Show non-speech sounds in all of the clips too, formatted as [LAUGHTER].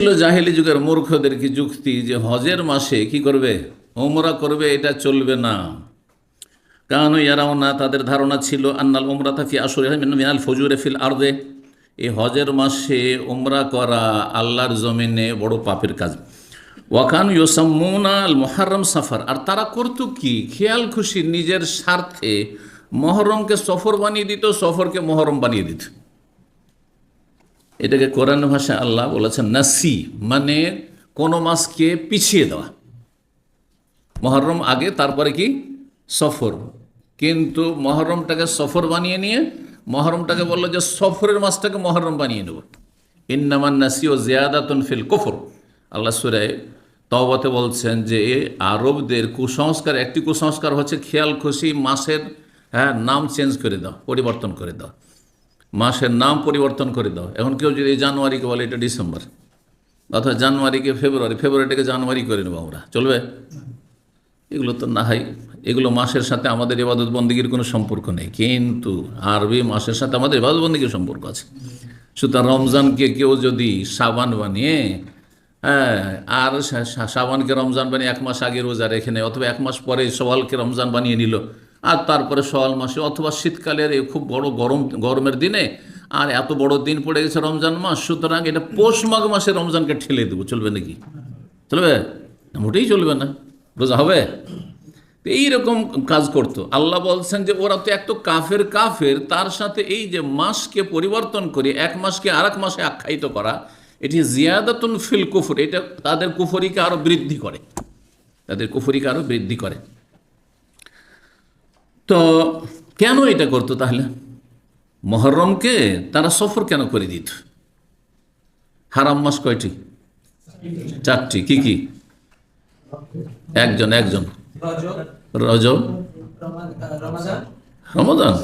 ছিল জাহেলি যুগের মূর্খদের কি যুক্তি যে হজের মাসে কি করবে? ওমরা করবে, এটা চলবে না। কারণ ইয়ারাও না তাদের ধারণা ছিল, আন্নাল ওমরা তাফি আসরে মিনাল ফজুরে ফিল আর্দে। এই হজের মাসে ওমরা করা আল্লাহর জমিনে বড় পাপের কাজ। ওয়াকান ইউসাম্মুনা আল মোহারম সাফার। আর তারা করতো কি? খেয়াল খুশি নিজের স্বার্থে মহরমকে সফর বানিয়ে দিত, সফরকে মহরম বানিয়ে দিত। এটাকে কোরআন ভাষায় আল্লাহ বলেছেন, নাসি মানে কোনো মাসকে পিছিয়ে দেওয়া। মহরম আগে, তারপরে কি? সফর। কিন্তু মহরমটাকে সফর বানিয়ে নিয়ে, মহরমটাকে বলল যে সফরের মাসটাকে মহরম বানিয়ে নেব। ইন্নামান নাসি ও জিয়াদাতুন ফিল কফর। আল্লাহ সুরায় তওবাতে বলছেন যে আরবদের কুসংস্কার, একটি কুসংস্কার হচ্ছে খেয়াল খুশি মাসের হ্যাঁ নাম চেঞ্জ করে দাও, পরিবর্তন করে দাও। মাসের নাম পরিবর্তন করে দাও। এখন কেউ যদি জানুয়ারিকে বলে এটা ডিসেম্বর, অথবা জানুয়ারিকে ফেব্রুয়ারি, ফেব্রুয়ারিটাকে জানুয়ারি করে নেব আমরা। চলবে? এগুলো তো না হয়। এগুলো মাসের সাথে আমাদের ইবাদত বন্দীগীর কোনো সম্পর্ক নেই। কিন্তু আরবি মাসের সাথে আমাদের ইবাদত বন্দীগীর সম্পর্ক আছে। সুতরাং রমজানকে কেউ যদি সাবান বানিয়ে হ্যাঁ আর সাবানকে রমজান বানিয়ে এক মাস আগে রোজা রেখে নেয়, অথবা এক মাস পরে সওয়ালকে রমজান বানিয়ে নিল আর তারপরে সওয়াল মাসে অথবা শীতকালের এই খুব বড় গরম, গরমের দিনে আর এত বড় দিন পড়ে গেছে রমজান মাস, সুতরাং এটা পৌষ মাঘ মাসে রমজানকে ঠেলে দেবো। চলবে নাকি? চলবে? মোটেই চলবে না। বোঝা হবে? তো এইরকম কাজ করতো। আল্লাহ বলছেন যে ওরা তো এক তো কাফের কাফের, তার সাথে এই যে মাসকে পরিবর্তন করে এক মাসকে আর এক মাসে আখ্যায়িত করা, এটি জিয়াদাতুন ফিল কুফর। এটা তাদের কুফরিকে আরও বৃদ্ধি করে। তাদের কুফরিকে আরও বৃদ্ধি করে। তো কেন এটা করতো তাহলে? মহরমকে তারা সফর কেন করে দিত? হারাম মাস কয়টি? চারটি। কি কি? একজন একজন। রজব? রমাজান।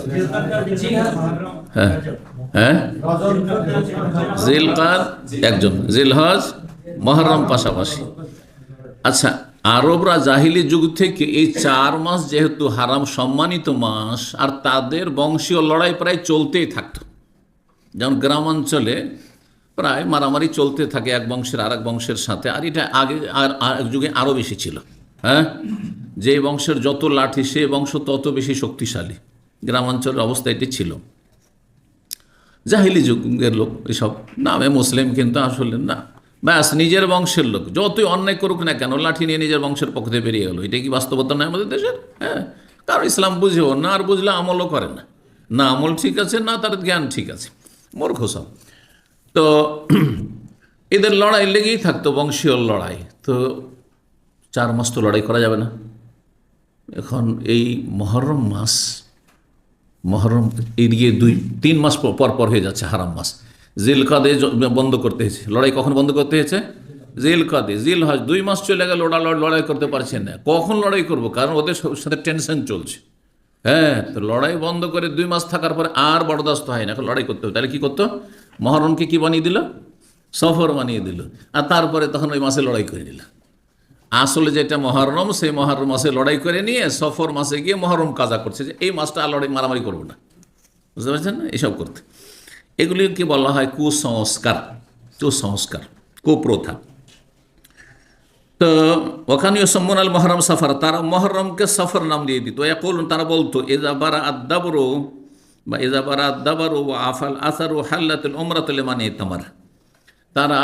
হ্যাঁ হ্যাঁ। জিলকার একজন। জিলহজ মহরম পাশাপাশি। আচ্ছা আরবরা জাহিলি যুগ থেকে এই চার মাস যেহেতু হারাম সম্মানিত মাস, আর তাদের বংশীয় লড়াই প্রায় চলতেই থাকত। যেমন গ্রামাঞ্চলে প্রায় মারামারি চলতে থাকে এক বংশের আর এক বংশের সাথে, আর এটা আগে আর এক যুগে আরও বেশি ছিল হ্যাঁ? যে বংশের যত লাঠি, সে বংশ তত বেশি শক্তিশালী। গ্রামাঞ্চলের অবস্থা এটি ছিল। জাহিলি যুগের লোক এসব, নামে মুসলিম কিন্তু আসলে না। ব্যাস, নিজের বংশের লোক। যতই অন্যায় করুক না কেন, লাঠি নিয়ে নিজের বংশের পক্ষে বেরিয়ে গেলো। এটা কি বাস্তবতা নয় আমাদের দেশের? হ্যাঁ। কারণ ইসলাম বুঝেও না, আর বুঝলে আমলও করে না। না আমল ঠিক আছে, না তার জ্ঞান ঠিক আছে। মূর্খ সব। তো [CLEARS THROAT] এদের লড়াই লেগেই থাকতো, বংশীয় লড়াই। তো চার মাস তো লড়াই করা যাবে না। এখন এই মহরম মাস, মহরম এদিকে দুই, তিন মাস পর পর হয়ে যাচ্ছে হারাম মাস। জিল কাদে বন্ধ করতে হয়েছে। লড়াই কখন বন্ধ করতে হয়েছে? জিল কাদে জিল হজ দুই মাস চলে গেল ওরা লড়- লড়াই করতে পারছে না। কখন লড়াই করব? কারণ ওদের সাথে টেনশন চলছে। হ্যাঁ তো লড়াই বন্ধ করে দুই মাস থাকার পরে আর বরদাস্ত হয় না। এখন লড়াই করতে হবে। তাহলে কী করতো? মহরমকে কি বানিয়ে দিল? সফর বানিয়ে দিল। আর তারপরে তখন ওই মাসে লড়াই করে নিল। আসলে যেটা মহরম, সেই মহরম মাসে লড়াই করে নিয়ে সফর মাসে গিয়ে মহরম কাজা করছে যে, এই মাসটা আর লড়াই মারামারি করব না। বুঝতে পারছেন না? এসব করতে। এগুলিকে বলা হয় কুসংস্কার কুসংস্কার, কুপ্রথা। তো ওখানেও সম্মন আল মহরম সফর, তারা মহরমকে সফর নাম দিয়ে দিত। এখন তারা বলতো এজাবারা আদাবরো বা এজাবারা আদাবারো ও আফাল আসার ও হাল্লাতুল ওমরাতুল মানে তামার তারা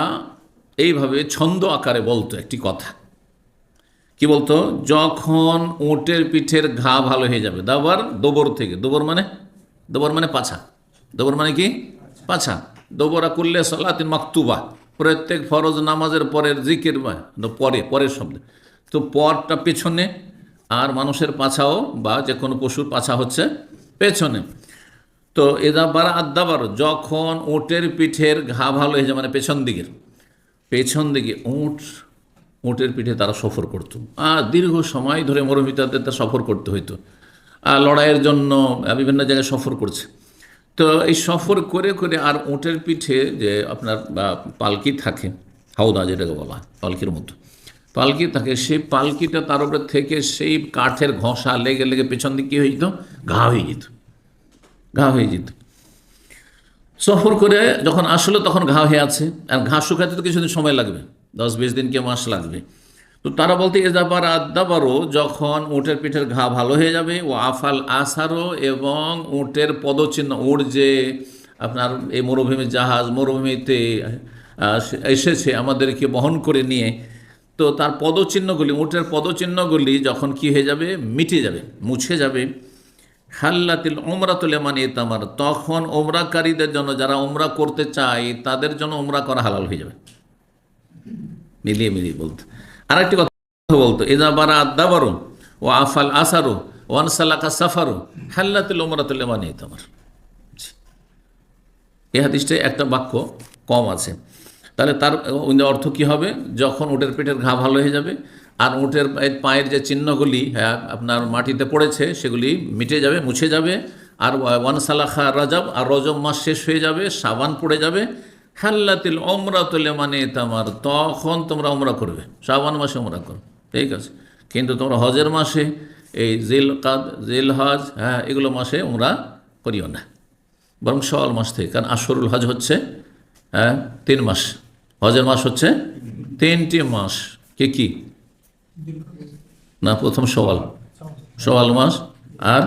এইভাবে ছন্দ আকারে বলতো একটি কথা। কি বলতো? যখন উটের পিঠের ঘা ভালো হয়ে যাবে, দাবার দোবর থেকে। দোবর মানে? দোবর মানে পাছা। দোবর মানে কি? পাছা, দোবরা করলে সলাতিন মাকতুবা, প্রত্যেক ফরজ নামাজের পরের জিকির পরে, পরের শব্দ। তো পরটা পেছনে, আর মানুষের পাছাও, বা যে কোনো পশুর পাছা হচ্ছে পেছনে। তো এদা বারা আদাবার, যখন উটের পিঠের ঘা ভালো হয়ে যায় মানে পেছন দিকের, পেছন দিকে উঁট, উঁটের পিঠে তারা সফর করতো। আর দীর্ঘ সময় ধরে মরুভূমি তাদের তা সফর করতে হইতো। আর লড়াইয়ের জন্য, বিভিন্ন জায়গায় সফর করছে। তো এই সফর করে করে আর উঁটের পিঠে যে আপনার পালকি থাকে, হাউদা যেটাকে বলা হয়, পালকির মতো পালকি থাকে, সেই পালকিটা তার উপরে থেকে সেই কাঠের ঘষা লেগে লেগে পেছন দিকে কী হয়ে যেত? ঘা হয়ে যেত। ঘা হয়ে যেত। সফর করে যখন আসলো, তখন ঘা হয়ে আছে। আর ঘা শুকাতে তো কিছুদিন সময় লাগবে। দশ বিশ দিন কে মাস লাগবে? তো তারা বলতে এজাবার আদাবারও যখন উটের পিঠের ঘা ভালো হয়ে যাবে ও আফাল আসারও এবং উটের পদচিহ্ন, উট যে আপনার এই মরুভূমির জাহাজ, মরুভূমিতে এসেছে আমাদেরকে বহন করে নিয়ে, তো তার পদচিহ্নগুলি, উটের পদচিহ্নগুলি যখন কি হয়ে যাবে? মিটে যাবে, মুছে যাবে। হাল্লাতিল ওমরাতুল এমান ইতামার, তখন ওমরাকারীদের জন্য যারা ওমরা করতে চায়, তাদের জন্য ওমরা করা হালাল হয়ে যাবে। মিলিয়ে মিলিয়ে বলতে। আর একটি কথা বলতো এজা বারা আদাবারো ও আফাল আসারো ওয়ান সালাকা সাফারো হাল্লাতুল ওমরাতুল এমান ইতামার এই হাদিসটায় একটা বাক্য কম আছে। তাহলে তার অর্থ কি হবে? যখন উটের পেটের ঘা ভালো হয়ে যাবে আর উটের পায়ের- পায়ের যে চিহ্নগুলি হ্যাঁ আপনার মাটিতে পড়েছে, সেগুলি মিটে যাবে, মুছে যাবে, আর ওয়ান সালাখা রাজাব, আর রজব মাস শেষ হয়ে যাবে, সাবান পড়ে যাবে হাল্লাতিল অমরা তোলে মানে তামার, তখন তোমরা ওমরা করবে। সাবান মাসে ওমরা করো। ঠিক আছে? কিন্তু তোমরা হজের মাসে এই জিল কাদ জিল হজ হ্যাঁ এগুলো মাসে ওমরা করিও না। বরং সওয়াল মাস থেকে। কারণ আশরুল হজ হচ্ছে হ্যাঁ তিন মাস। হজের মাস হচ্ছে তিনটি মাস। কে কি? না, প্রথম সওয়াল। সওয়াল মাস আর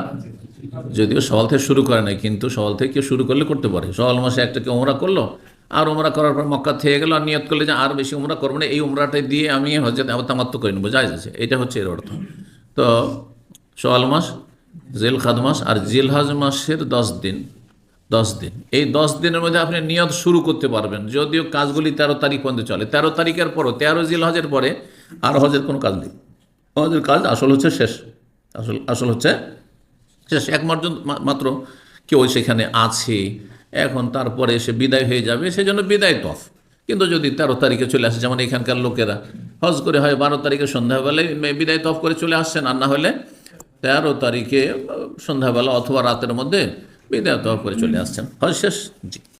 যদিও সওয়াল থেকে শুরু করে নাই, কিন্তু সওয়াল থেকে কেউ শুরু করলে করতে পারে। সওয়াল মাসে একটা কেউ ওমরা করল আর উমরা করার পর মক্কা থেকে গেল, আর নিয়ত করলে যে আর বেশি উমরা করব না, এই উমরাটাই দিয়ে আমি হজরত আবার তামাত্ম করে নেব যায় আছে এটা হচ্ছে এর অর্থ। তো সওয়াল মাস জেল খাদ মাস আর জিলহাজ মাসের দশ দিন দশ দিন। এই দশ দিনের মধ্যে আপনি নিয়ত শুরু করতে পারবেন, যদিও কাজগুলি তেরো তারিখ পর্যন্ত চলে। তেরো তারিখের পরও, তেরো জিল হজের পরে আর হজের কোনো কাজ নেই। হজের কাজ আসল হচ্ছে শেষ। আসল আসল হচ্ছে শেষ। একমাত্র মাত্র কেউ সেখানে আছে এখন তারপরে এসে বিদায় হয়ে যাবে, সেজন্য বিদায় তফ। কিন্তু যদি তেরো তারিখে চলে আসে, যেমন এখানকার লোকেরা, হজ করে হয় বারো তারিখে সন্ধ্যাবেলায় বিদায় তফ করে চলে আসছেন, আর না হলে তেরো তারিখে সন্ধ্যাবেলা অথবা রাতের মধ্যে বিদায় তফ করে চলে আসছেন। হজ শেষ। জি।